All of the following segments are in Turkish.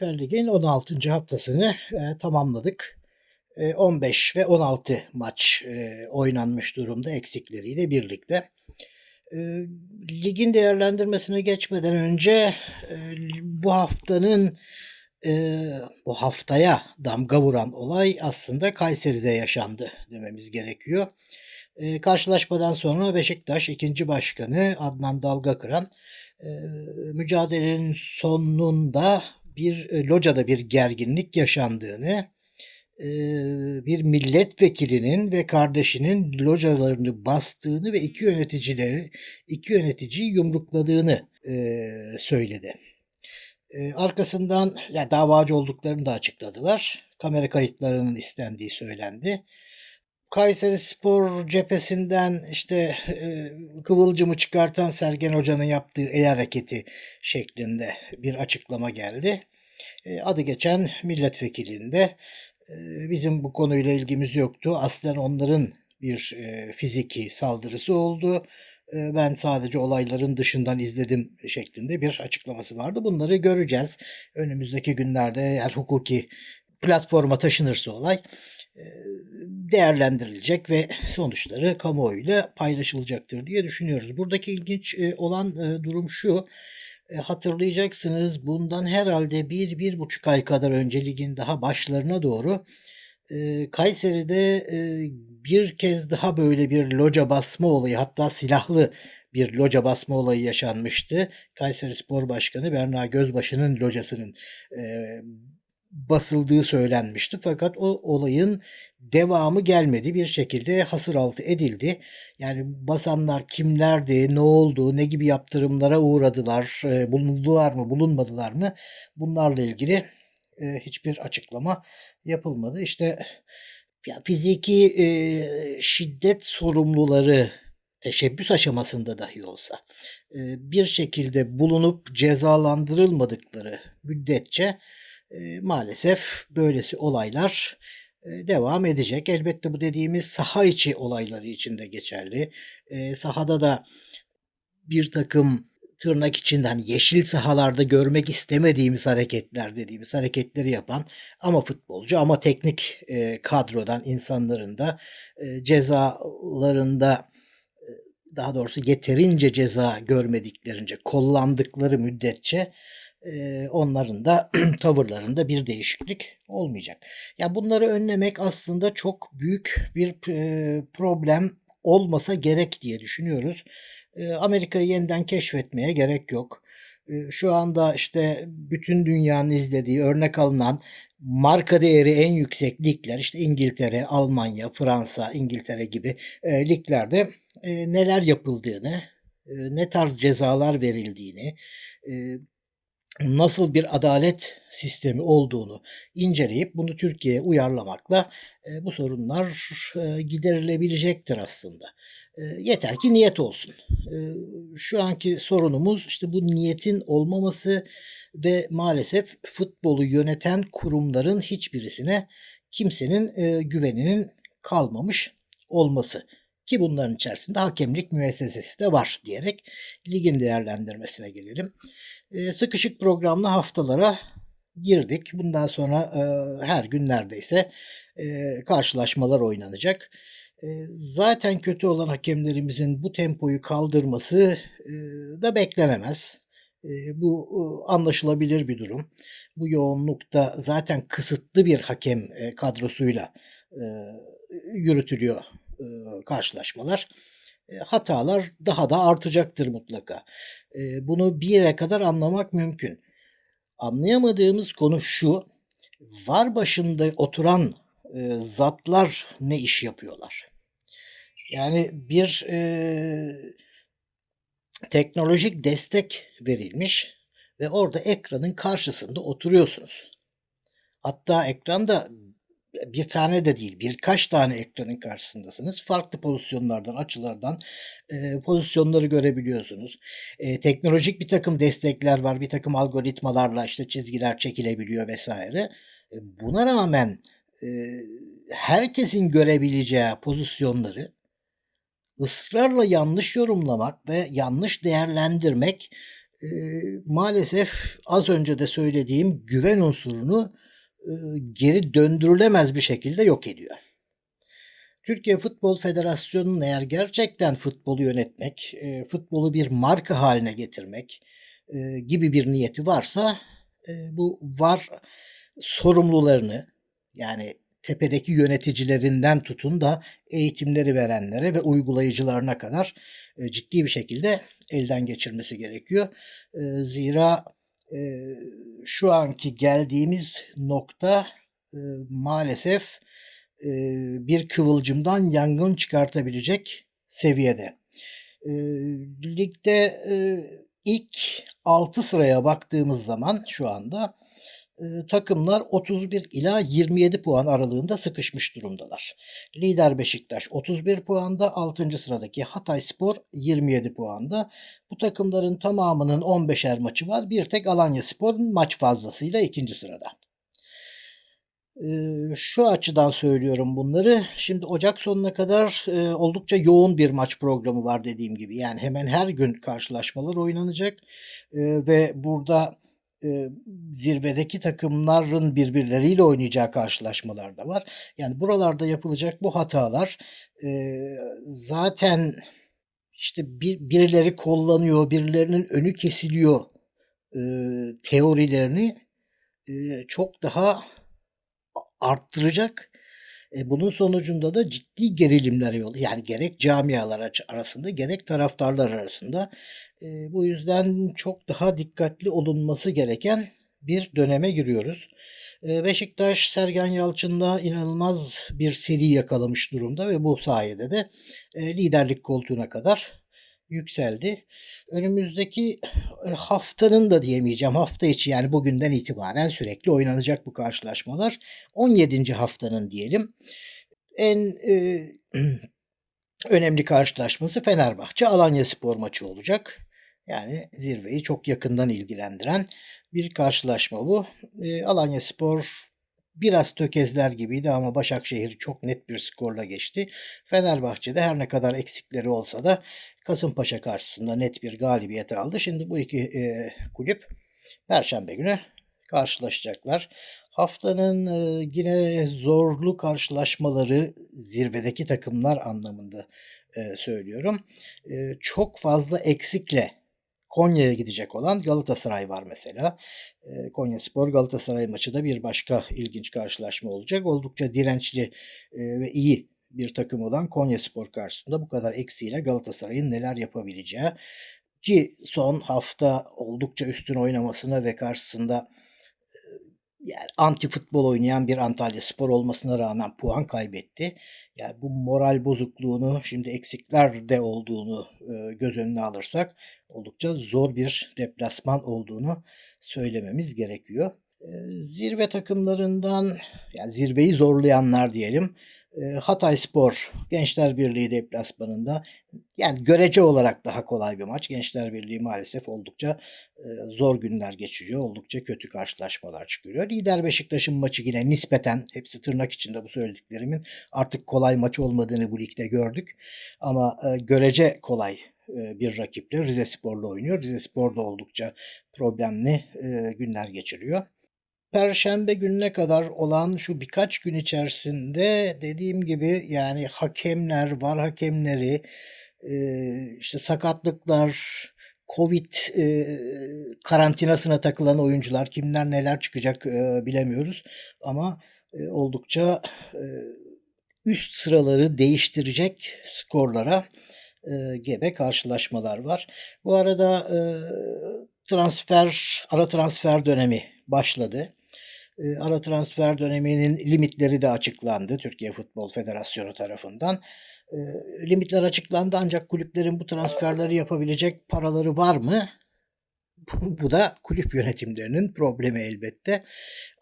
Süper Lig'in 16. haftasını e, tamamladık. E, 15 ve 16 maç e, oynanmış durumda eksikleriyle birlikte. E, ligin değerlendirmesine geçmeden önce e, bu haftanın e, bu haftaya damga vuran olay aslında Kayseri'de yaşandı dememiz gerekiyor. E, karşılaşmadan sonra Beşiktaş ikinci başkanı Adnan Dalgakıran e, mücadelenin sonunda bir e, locada bir gerginlik yaşandığını, e, bir milletvekilinin ve kardeşinin localarını bastığını ve iki yöneticileri iki yöneticiyi yumrukladığını e, söyledi. Arkasından yani davacı olduklarını da açıkladılar. Kamera kayıtlarının istendiği söylendi. Kayseri Spor cephesinden işte e, kıvılcımı çıkartan Sergen Hoca'nın yaptığı el hareketi şeklinde bir açıklama geldi. E, adı geçen milletvekilinde e, bizim bu konuyla ilgimiz yoktu. Aslen onların bir e, fiziki saldırısı oldu. E, ben sadece olayların dışından izledim şeklinde bir açıklaması vardı. Bunları göreceğiz. Önümüzdeki günlerde eğer hukuki platforma taşınırsa olay e, değerlendirilecek ve sonuçları kamuoyuyla paylaşılacaktır diye düşünüyoruz. Buradaki ilginç e, olan e, durum şu. Hatırlayacaksınız bundan herhalde bir, bir buçuk ay kadar önce ligin daha başlarına doğru Kayseri'de bir kez daha böyle bir loca basma olayı hatta silahlı bir loca basma olayı yaşanmıştı. Kayseri Spor Başkanı Berna Gözbaşı'nın locasının basıldığı söylenmişti. Fakat o olayın devamı gelmedi. Bir şekilde hasır altı edildi. Yani basanlar kimlerdi, ne oldu, ne gibi yaptırımlara uğradılar, e, bulundular mı, bulunmadılar mı? Bunlarla ilgili e, hiçbir açıklama yapılmadı. İşte ya fiziki e, şiddet sorumluları teşebbüs aşamasında dahi olsa bir şekilde bulunup cezalandırılmadıkları müddetçe maalesef böylesi olaylar devam edecek. Elbette bu dediğimiz saha içi olayları için de geçerli. Sahada da bir takım tırnak içinden yeşil sahalarda görmek istemediğimiz hareketler dediğimiz hareketleri yapan ama futbolcu ama teknik kadrodan insanların da cezalarında daha doğrusu yeterince ceza görmediklerince kollandıkları müddetçe onların da tavırlarında bir değişiklik olmayacak. Ya bunları önlemek aslında çok büyük bir problem olmasa gerek diye düşünüyoruz. Amerika'yı yeniden keşfetmeye gerek yok. Şu anda işte bütün dünyanın izlediği örnek alınan marka değeri en yüksek ligler işte İngiltere, Almanya, Fransa, İngiltere gibi liglerde neler yapıldığını, ne tarz cezalar verildiğini, nasıl bir adalet sistemi olduğunu inceleyip bunu Türkiye'ye uyarlamakla e, bu sorunlar e, giderilebilecektir aslında. E, yeter ki niyet olsun. E, şu anki sorunumuz işte bu niyetin olmaması ve maalesef futbolu yöneten kurumların hiçbirisine kimsenin e, güveninin kalmamış olması ki bunların içerisinde hakemlik müessesesi de var diyerek ligin değerlendirmesine gelelim. E, sıkışık programlı haftalara girdik. Bundan sonra e, her gün neredeyse e, karşılaşmalar oynanacak. E, zaten kötü olan hakemlerimizin bu tempoyu kaldırması e, da beklenemez. E, bu e, anlaşılabilir bir durum. Bu yoğunlukta zaten kısıtlı bir hakem e, kadrosuyla e, yürütülüyor e, karşılaşmalar. E, hatalar daha da artacaktır mutlaka. E, bunu bir yere kadar anlamak mümkün. Anlayamadığımız konu şu. Var başında oturan zatlar ne iş yapıyorlar? Yani bir e, teknolojik destek verilmiş ve orada ekranın karşısında oturuyorsunuz. Hatta ekranda bir tane de değil birkaç tane ekranın karşısındasınız. Farklı pozisyonlardan, açılardan e, pozisyonları görebiliyorsunuz. E, teknolojik bir takım destekler var. Bir takım algoritmalarla işte çizgiler çekilebiliyor vesaire. E, buna rağmen e, herkesin görebileceği pozisyonları ısrarla yanlış yorumlamak ve yanlış değerlendirmek eee, maalesef az önce de söylediğim güven unsurunu, geri döndürülemez bir şekilde yok ediyor. Türkiye Futbol Federasyonu'nun eğer gerçekten futbolu yönetmek, eee, futbolu bir marka hâline getirmek, eee, gibi bir niyeti varsa, bu VAR sorumlularını, yani tepedeki yöneticilerinden tutun da eğitimleri verenlere ve uygulayıcılarına kadar, ciddi bir şekilde elden geçirmesi gerekiyor. Zira, eee, şu anki geldiğimiz nokta, ııı, maalesef, eee, bir kıvılcımdan yangın çıkartabilecek seviyede. Eee, ligde, eee, ilk 6 sıraya baktığımız zaman şu anda, takımlar 31 ila 27 puan aralığında sıkışmış durumdalar. Lider Beşiktaş 31 puanda, 6. sıradaki Hatayspor 27 puanda. Bu takımların tamamının 15'er maçı var. Bir tek Alanyaspor'un maç fazlasıyla 2. sırada. Şu açıdan söylüyorum bunları. Şimdi ocak sonuna kadar, oldukça yoğun bir maç programı var dediğim gibi. Yani hemen her gün karşılaşmalar oynanacak, ve burada, eee, zirvedeki takımların birbirleriyle oynayacağı karşılaşmalar da var. Yani buralarda yapılacak bu hatalar, eee, zaten işte bir birileri kollanıyor, birilerinin önü kesiliyor, ııı, teorilerini, eee, çok daha arttıracak. E, bunun sonucunda da ciddi gerilimlere yol yani gerek camialar arasında gerek taraftarlar arasında. Eee, bu yüzden çok daha dikkatli olunması gereken bir döneme giriyoruz. Eee, Beşiktaş Sergen Yalçın'la inanılmaz bir seri yakalamış durumda ve bu sayede de, eee, liderlik koltuğuna kadar yükseldi. Önümüzdeki, eee, haftanın da diyemeyeceğim, hafta içi yani bugünden itibaren sürekli oynanacak bu karşılaşmalar. 17. haftanın diyelim en, eee, önemli karşılaşması Fenerbahçe Alanyaspor maçı olacak. Yani zirveyi çok yakından ilgilendiren bir karşılaşma bu. Eee, Alanyaspor biraz tökezler gibiydi ama Başakşehir'i çok net bir skorla geçti. Fenerbahçe de her ne kadar eksikleri olsa da Kasımpaşa karşısında net bir galibiyet aldı. Şimdi bu 2, eee, kulüp perşembe günü karşılaşacaklar. Haftanın, eee, yine zorlu karşılaşmaları zirvedeki takımlar anlamında, eee, söylüyorum. Eee, çok fazla eksikle Konya'ya gidecek olan Galatasaray var mesela. Eee, Konyaspor Galatasaray maçı da bir başka ilginç karşılaşma olacak. Oldukça dirençli, eee, ve iyi bir takım olan Konyaspor karşısında bu kadar eksiğiyle Galatasaray'ın neler yapabileceği ki son hafta oldukça üstün oynamasına ve karşısında, eee, yani anti futbol oynayan bir Antalyaspor olmasına rağmen puan kaybetti. Yani bu moral bozukluğunu şimdi eksikler de olduğunu, eee, göz önüne alırsak oldukça zor bir deplasman olduğunu söylememiz gerekiyor. Eee, zirve takımlarından yani zirveyi zorlayanlar diyelim, eee, Hatayspor Gençlerbirliği deplasmanında yani görece olarak daha kolay bir maç. Gençlerbirliği maalesef oldukça, eee, zor günler geçiriyor. Oldukça kötü karşılaşmalar çıkarıyor. Lider Beşiktaş'ın maçı yine nispeten hepsi tırnak içinde bu söylediklerimin artık kolay maç olmadığını bu ligde gördük ama, eee, görece kolay, eee, bir rakiple Rizespor'la oynuyor. Rizespor da oldukça problemli, günler geçiriyor. Perşembe gününe kadar olan şu birkaç gün içerisinde dediğim gibi yani hakemler, VAR hakemleri, eee, işte sakatlıklar, COVID, eee, karantinasına takılan oyuncular, kimler neler çıkacak, eee, bilemiyoruz ama, oldukça, üst sıraları değiştirecek skorlara, gebe karşılaşmalar var. Bu arada, transfer ara transfer dönemi başladı. Eee, ara transfer döneminin limitleri de açıklandı Türkiye Futbol Federasyonu tarafından. Eee, limitler açıklandı ancak kulüplerin bu transferleri yapabilecek paraları var mı? Bu da kulüp yönetimlerinin problemi elbette.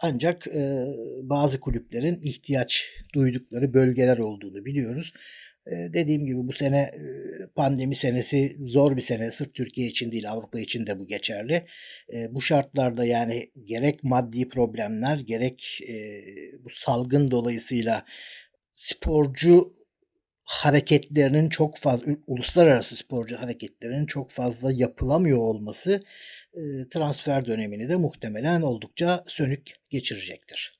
Ancak, eee, bazı kulüplerin ihtiyaç duydukları bölgeler olduğunu biliyoruz. Eee, dediğim gibi bu sene, eee, pandemi senesi zor bir sene. Sırf Türkiye için değil, Avrupa için de bu geçerli. Eee, bu şartlarda yani gerek maddi problemler gerek, eee, bu salgın dolayısıyla sporcu hareketlerinin çok fazla uluslararası sporcu hareketlerinin çok fazla yapılamıyor olması, eee, transfer dönemini de muhtemelen oldukça sönük geçirecektir.